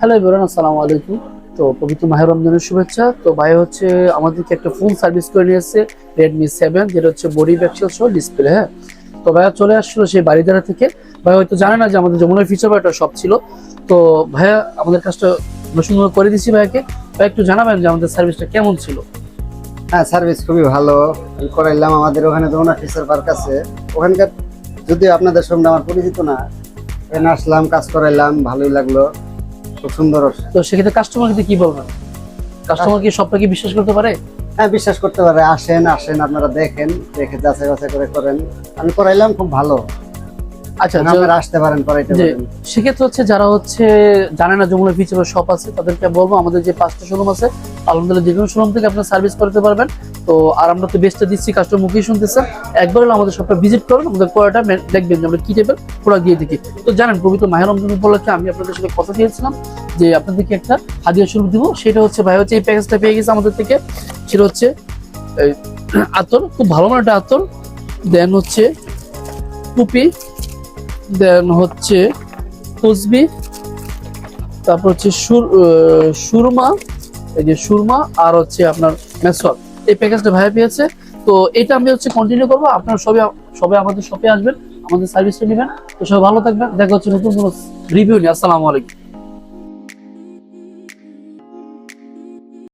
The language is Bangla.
হ্যালো এভরিওয়ান আসসালামু আলাইকুম তো পবিত্র মাহের রমজানের শুভেচ্ছা। তো ভাই হচ্ছে আমাদেরকে একটা ফুল সার্ভিস করে নিয়ে এসেছে রেডমি সেভেন যেটা হচ্ছে বডি ব্যাকসেল সহ ডিসপ্লে হ্যাঁ? তো ভাইয়া চলে আসছিল সেই বাড়িদারা থেকে। ভাই হয়তো জানে না যে আমাদের যমুনার ফিচার একটা শপ ছিল। তো ভাইয়া, আমাদের কাজটা সুন্দর করে দিচ্ছি ভাইয়াকে। ভাই একটু জানাবেন যে আমাদের সার্ভিসটা কেমন ছিল? হ্যাঁ সার্ভিস খুবই ভালো। করাইলাম আমাদের ওখানে যমুনা ফিচার পার্ক আছে। ওখানকার যদিও আপনাদের সঙ্গে আমার পরিচিত না আসলাম, কাজ করাইলাম, ভালোই লাগল। খুব সুন্দর তো সেক্ষেত্রে কাস্টমারকে কি বলবেন? কাস্টমার কি সবটা কি বিশ্বাস করতে পারে? হ্যাঁ বিশ্বাস করতে পারে। আসেন আসেন আপনারা দেখেন দেখে যাচাই বাছাই করে করেন। আমি করাইলাম খুব ভালো। আচ্ছা আপনারা আসতে পারেন যে সেক্ষেত্রে হচ্ছে যারা হচ্ছে জানে না যমুনা ফিচার শপ আছে তাদেরকে বলব আমাদের যে পাঁচটা শোরুম আছে আলহামদুলিল্লাহ যে কোনো শোরুম থেকে আপনার সার্ভিস করতে পারবেন। তো আর আমরা তো বেস্টটা দিচ্ছি কাস্টমার মুখেই শুনতেছেন একবার হলে আমাদের শপটা ভিজিট করুন আমাদের কোয়াটা দেখবেন যে আমরা কি টাইপের প্রোডাক্ট দিয়ে থাকি তো জানেন পবিত্র মাহের রমজান উপলক্ষে আমি আপনাদের সাথে কথা দিয়েছিলাম যে আপনাদেরকে একটা হাদিয়া শুরু দিব। সেটা হচ্ছে ভাই হচ্ছে এই প্যাকেজটা পেয়ে গেছে আমাদের থেকে। সেটা হচ্ছে আতর খুব ভালো মানের একটা আতর। দেন হচ্ছে টুপি দেন হচ্ছে কুচবি তারপর হচ্ছে সুরমা, এই যে সুরমা আর হচ্ছে আপনার মেসল এই প্যাকেজটা ভাইয়া পেয়েছে। তো এটা আমি হচ্ছে কন্টিনিউ করব। আপনারা সবাই সবাই আমাদের শপে আসবেন, আমাদের সার্ভিসটা নেবেন। তো সবাই ভালো থাকবেন। দেখা হচ্ছে নতুন কোনো রিভিউ নিয়ে। আসসালামু আলাইকুম।